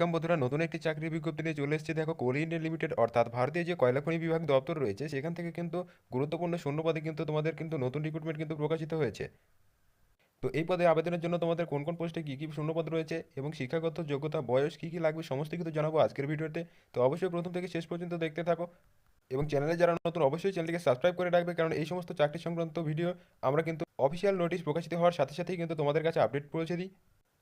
Welcome বন্ধুরা, নতুন একটি চাকরির বিজ্ঞপ্তি নিয়ে চলে এসেছে। দেখো কোল ইন্ডিয়া লিমিটেড, অর্থাৎ ভারতীয় যে কয়লা খনি বিভাগ দপ্তর রয়েছে, সেখান থেকে কিন্তু গুরুত্বপূর্ণ শূন্যপদে কিন্তু তোমাদের কিন্তু নতুন রিক্রুটমেন্ট কিন্তু প্রকাশিত হয়েছে। তো এই পদে আবেদনের জন্য তোমাদের কোন কোন পোস্টে কী কী শূন্যপদ রয়েছে এবং শিক্ষাগত যোগ্যতা, বয়স কী কী লাগবে, সমস্ত কিছু জানাব আজকের ভিডিওতে। তো অবশ্যই প্রথম থেকে শেষ পর্যন্ত দেখতে থাকো এবং চ্যানেলে যারা নতুন, অবশ্যই চ্যানেলটিকে সাবস্ক্রাইব করে রাখবে, কারণ এই সমস্ত চাকরি সংক্রান্ত ভিডিও আমরা কিন্তু অফিসিয়াল নোটিশ প্রকাশিত হওয়ার সাথে সাথেই কিন্তু তোমাদের কাছে আপডেট পৌঁছে দিই।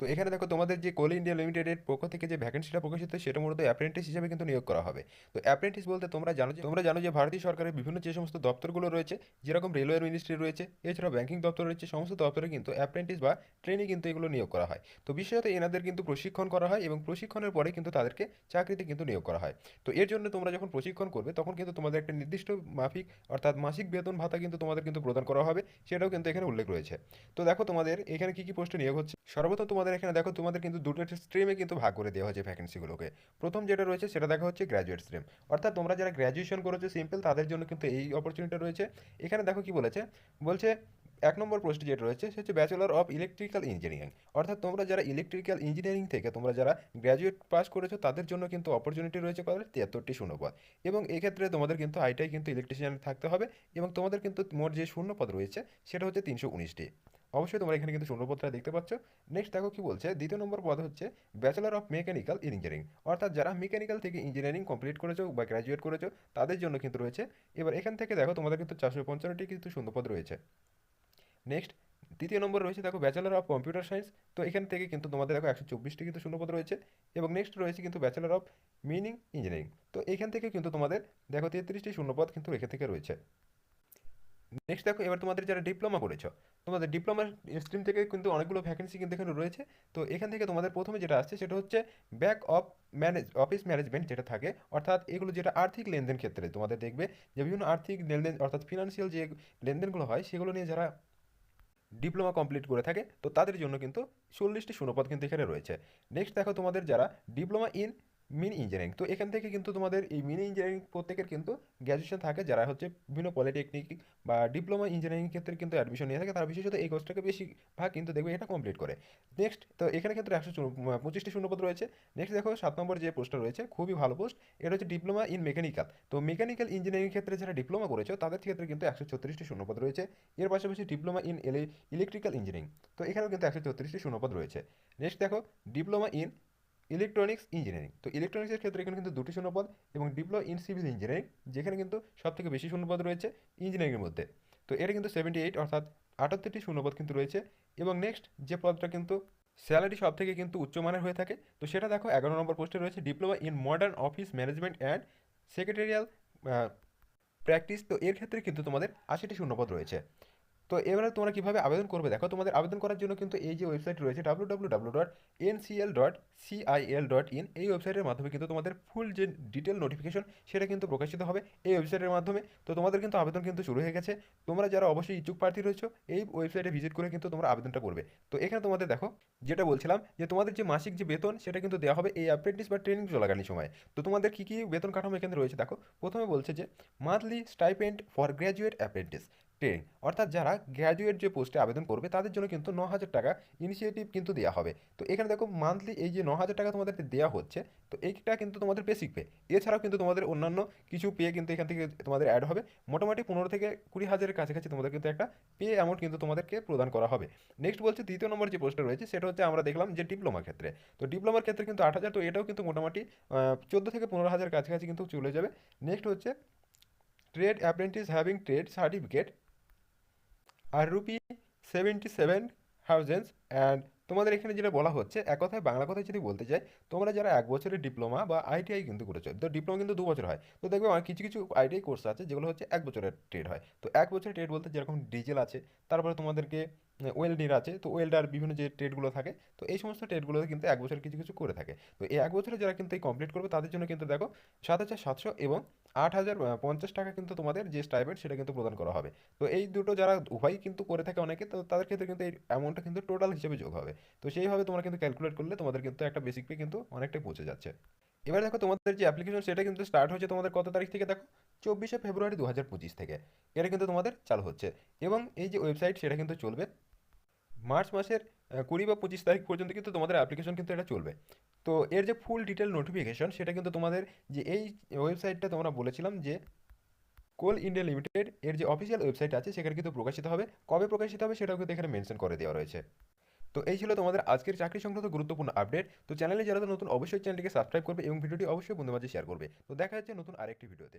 তো এখানে দেখো তোমাদের যে কোল ইন্ডিয়া লিমিটেডের পক্ষ থেকে যে ভ্যাকেন্সিটা প্রকাশিত, সেটা মূলত অ্যাপ্রেন্টিস হিসেবে কিন্তু নিয়োগ করা হবে। তো অ্যাপ্রেন্টিস বলতে তোমরা জানো যে, তোমরা জানো যে ভারতীয় সরকারের বিভিন্ন যে সমস্ত দপ্তরগুলো রয়েছে, যেরকম রেলওয়ে মিনিস্ট্রি রয়েছে এছাড়া ব্যাংকিং দপ্তর রয়েছে, সমস্ত দপ্তরে কিন্তু অ্যাপ্রেন্টিস বা ট্রেনে কিন্তু এগুলো নিয়োগ করা হয়। তো বিশেষত এনাদের কিন্তু প্রশিক্ষণ করা হয় এবং প্রশিক্ষণের পরে কিন্তু তাদেরকে চাকরিতে কিন্তু নিয়োগ করা হয়। তো এর জন্য তোমরা যখন প্রশিক্ষণ করবে, তখন কিন্তু তোমাদের একটা নির্দিষ্ট মাফিক অর্থাৎ মাসিক বেতন ভাতা কিন্তু তোমাদের কিন্তু প্রদান করা হবে, সেটাও কিন্তু এখানে উল্লেখ রয়েছে। তো দেখো তোমাদের এখানে কি কি পোস্টে নিয়োগ হচ্ছে? সর্বপ্রথম তোমাদের এখানে দেখো তোমাদের কিন্তু দুটো স্ট্রিমে কিন্তু ভাগ করে দেওয়া হয়েছে ভ্যাকেন্সিগুলোকে প্রথম যেটা রয়েছে সেটা দেখা হচ্ছে গ্র্যাজুয়েট স্ট্রিম অর্থাৎ তোমরা যারা গ্র্যাজুয়েশন করেছ সিম্পল তাদের জন্য কিন্তু এই অপরচুনিটি রয়েছে। এখানে দেখো কি বলেছে? বলছে, এক নম্বর পোস্ট যেটা রয়েছে, সে হচ্ছে ব্যাচেলর অফ ইলেকট্রিক্যাল ইঞ্জিনিয়ারিং অর্থাৎ তোমরা যারা ইলেকট্রিক্যাল ইঞ্জিনিয়ারিং থেকে তোমরা যারা গ্র্যাজুয়েট পাস করেছ, তাদের জন্য কিন্তু অপরচুনিটি রয়েছে কত তিয়াত্তরটি শূন্যপদ। এবং এক্ষেত্রে তোমাদের কিন্তু আইটাই কিন্তু ইলেকট্রিশিয়ান থাকতে হবে এবং তোমাদের কিন্তু মোট যে শূন্যপদ রয়েছে, সেটা হচ্ছে তিনশো উনিশটি। অবশ্যই তোমরা এখানে কিন্তু শূন্যপদটা দেখতে পাচ্ছ। নেক্সট দেখো কি বলছে। দ্বিতীয় নম্বর পদ হচ্ছে ব্যাচেলর অফ মেকানিক্যাল ইঞ্জিনিয়ারিং অর্থাৎ যারা মেকানিক্যাল থেকে ইঞ্জিনিয়ারিং কমপ্লিট করেছ বা গ্র্যাজুয়েট করেছ, তাদের জন্য কিন্তু রয়েছে। এবার এখান থেকে দেখো, তোমাদের কিন্তু চারশো পঞ্চান্নটি কিন্তু শূন্যপদ রয়েছে। নেক্সট তৃতীয় নম্বর রয়েছে দেখো ব্যাচেলার অফ কম্পিউটার সায়েন্স তো এখান থেকে কিন্তু তোমাদের দেখো, একশো চব্বিশটি কিন্তু শূন্যপদ রয়েছে। এবং নেক্সট রয়েছে কিন্তু ব্যাচেলর অফ মিনিং ইঞ্জিনিয়ারিং তো এখান থেকে কিন্তু তোমাদের দেখো তেত্রিশটি শূন্যপদ কিন্তু এখান থেকে রয়েছে। নেক্সট দেখো, এবার তোমাদের যারা ডিপ্লোমা করেছ, তোমাদের ডিপ্লোমা স্ট্রিম থেকে কিন্তু অনেকগুলো ভ্যাকেন্সি কিন্তু এখানে রয়েছে। তো এখান থেকে তোমাদের প্রথমে যেটা আসছে, সেটা হচ্ছে back of manage office management যেটা থাকে, অর্থাৎ এগুলো যেটা আর্থিক লেনদেন ক্ষেত্রে তোমাদের দেখবে যে বিভিন্ন আর্থিক লেনদেন, অর্থাৎ ফিনান্সিয়াল যে লেনদেনগুলো হয়, সেগুলো নিয়ে যারা ডিপ্লোমা কমপ্লিট করে থাকে, তো তাদের জন্য কিন্তু চল্লিশটি শূন্যপদ কিন্তু এখানে রয়েছে। নেক্সট দেখো, তোমাদের যারা ডিপ্লোমা ইন মিনি ইঞ্জিনিয়ারিং তো এখান থেকে কিন্তু তোমাদের এই মিনি ইঞ্জিনিয়ারিং প্রত্যেকের কিন্তু গ্র্যাজুয়েশন থাকে, যারা হচ্ছে বিভিন্ন পলিটেকনিক বা ডিপ্লোমা ইঞ্জিনিয়ারিং ক্ষেত্রে কিন্তু অ্যাডমিশন নিয়ে থাকে, তারা বিশেষত এই কোর্সটাকে বেশিরভাগ কিন্তু দেখবে এটা কমপ্লিট করে। নেক্সট তো এখানে কিন্তু একশো পঁচিশটি শূন্যপদ রয়েছে। নেক্সট দেখো, সাত নম্বর যে পোস্টটা রয়েছে, খুবই ভালো পোস্ট এটা হচ্ছে ডিপ্লোমা ইন মেকানিক্যাল তো মেকানিক্যাল ইঞ্জিনিয়ারিং ক্ষেত্রে যারা ডিপ্লোমা করেছ, তাদের ক্ষেত্রে কিন্তু একশো ছত্রিশটি শূন্যপদ রয়েছে। এর পাশাপাশি ডিপ্লোমা ইন ইলেকট্রিক্যাল ইঞ্জিনিয়ারিং তো এখানেও কিন্তু একশো ছত্রিশটি শূন্যপদ রয়েছে। নেক্সট দেখো ডিপ্লোমা ইন ইলেকট্রনিক্স ইঞ্জিনিয়ারিং তো ইলেকট্রনিক্সের ক্ষেত্রে এখানে কিন্তু দুটি শূন্যপদ এবং ডিপ্লো ইন সিভিল ইঞ্জিনিয়ারিং যেখানে কিন্তু সব থেকে বেশি শূন্যপদ রয়েছে ইঞ্জিনিয়ারিংয়ের মধ্যে। তো এটা কিন্তু সেভেন্টি এইট অর্থাৎ আটাত্তরটি শূন্যপদ কিন্তু রয়েছে। এবং নেক্সট যে পদটা কিন্তু স্যালারি সব থেকে কিন্তু উচ্চমানের হয়ে থাকে। তো সেটা দেখো, এগারো নম্বর পোস্টে রয়েছে diploma in modern office management and secretarial practice তো এর ক্ষেত্রে কিন্তু তোমাদের আশিটি শূন্যপদ রয়েছে। তো এবারে তোমরা কীভাবে আবেদন করবে? দেখো তোমাদের আবেদন করার জন্য কিন্তু এই যে ওয়েবসাইট রয়েছে W W W dot NCL dot CIL dot in এই ওয়েবসাইটের মাধ্যমে কিন্তু তোমাদের ফুল যে ডিটেল নোটিফিকেশন সেটা কিন্তু প্রকাশিত হবে। এই ওয়েবসাইটের মাধ্যমে তো তোমাদের কিন্তু আবেদন কিন্তু শুরু হয়ে গেছে। তোমরা যারা অবশ্যই ইচ্ছুক প্রার্থী রয়েছে, এই ওয়েবসাইটে ভিজিট করে কিন্তু তোমরা আবেদনটা করবে। তো এখানে তোমাদের দেখো, যেটা বলছিলাম যে তোমাদের যে মাসিক যে বেতন, সেটা কিন্তু দেওয়া হবে এই অ্যাপ্রেন্টিস বা ট্রেনিং চলাকালীন সময়। তো তোমাদের কী কী বেতন কাঠামো এখানে রয়েছে? দেখো, প্রথমে বলছে যে monthly stipend for graduate apprentice training অর্থাৎ যারা গ্র্যাজুয়েট যে পোস্টে আবেদন করবে, তাদের জন্য কিন্তু ন হাজার টাকা ইনিশিয়েটিভ কিন্তু দেওয়া হবে। তো এখানে দেখো মান্থলি এই যে ন হাজার টাকা তোমাদের দেওয়া হচ্ছে, তো এইটা কিন্তু তোমাদের বেসিক পে এছাড়াও কিন্তু তোমাদের অন্যান্য কিছু পে কিন্তু এখান থেকে তোমাদের অ্যাড হবে। মোটামুটি পনেরো থেকে কুড়ি হাজারের কাছাকাছি তোমাদের কিন্তু একটা পে অ্যামাউন্ট কিন্তু তোমাদেরকে প্রদান করা হবে। নেক্সট বলছে দ্বিতীয় নম্বর যে পোস্টটা রয়েছে, সেটা হচ্ছে আমরা দেখলাম যে ডিপ্লোমার ক্ষেত্রে। তো ডিপ্লোমার ক্ষেত্রে কিন্তু আট হাজার, তো এটাও কিন্তু মোটামুটি চোদ্দ থেকে পনেরো হাজার কাছাকাছি কিন্তু চলে যাবে। নেক্সট হচ্ছে trade apprentice having trade certificate R rupee seventy seven thousands and তোমাদের এখানে যেটা বলা হচ্ছে, এক কথায় বাংলা কথায় যদি বলতে চাই তোমরা যারা এক বছরের ডিপ্লোমা বা আইটিআই কিন্তু করেছ, তো ডিপ্লোমা কিন্তু দু বছর হয়। তো দেখবে অনেক কিছু কিছু আইটিআই কোর্স আছে যেগুলো হচ্ছে এক বছরের ট্রেড হয়। তো এক বছরের ট্রেড বলতে যেরকম ডিজেল আছে, তারপরে তোমাদেরকে ওয়েল্ডির আছে, তো ওয়েল্ডার বিভিন্ন যে ট্রেডগুলো থাকে, তো এই সমস্ত ট্রেডগুলোতে কিন্তু এক বছর কিছু কিছু করে থাকে। তো এই এক বছরে যারা কিন্তু এই কমপ্লিট করবে, তাদের জন্য কিন্তু দেখো সাত হাজার সাতশো এবং আট হাজার পঞ্চাশ টাকা কিন্তু তোমাদের যে স্টাইপেন্ড সেটা কিন্তু প্রদান করা হবে। তো এই দুটো যারা উভয়ই কিন্তু করে থাকে অনেকে, তো তাদের ক্ষেত্রে কিন্তু এই অ্যামাউন্টটা কিন্তু টোটাল হিসেবে যোগ হবে। তো সেইভাবে তোমরা কিন্তু ক্যালকুলেট করলে তোমাদের কিন্তু একটা বেসিক পে কিন্তু অনেকটাই পৌঁছে যাচ্ছে। এবার দেখো তোমাদের যে অ্যাপ্লিকেশন সেটা কিন্তু স্টার্ট হচ্ছে তোমাদের কত তারিখ থেকে দেখো? চব্বিশে ফেব্রুয়ারি দু হাজার পঁচিশ থেকে। এটা কিন্তু তোমাদের চালু হচ্ছে। এবং এই যে ওয়েবসাইট সেটা কিন্তু চলবে মার্চ মাসের কুড়ি বা পঁচিশ তারিখ পর্যন্ত কিন্তু তোমাদের অ্যাপ্লিকেশন কিন্তু এটা চলবে। তো এর যে ফুল ডিটেল নোটিফিকেশন সেটা কিন্তু তোমাদের যে এই ওয়েবসাইটটা তোমরা বলেছিলাম যে কোল ইন্ডিয়া লিমিটেড এর যে অফিসিয়াল ওয়েবসাইট আছে, সেখানে কিন্তু প্রকাশিত হবে। কবে প্রকাশিত হবে, সেটাও কিন্তু এখানে মেনশন করে দেওয়া রয়েছে। তো এই ছিল তোমাদের আজকের চাকরি সংক্রান্ত গুরুত্বপূর্ণ আপডেট তো চ্যানেলে যারা নতুন, অবশ্যই চ্যানেলটিকে সাবস্ক্রাইব করবে এবং ভিডিওটি অবশ্যই বন্ধু মাঝে শেয়ার করবে। তো দেখা যাচ্ছে নতুন আরেকটি ভিডিওতে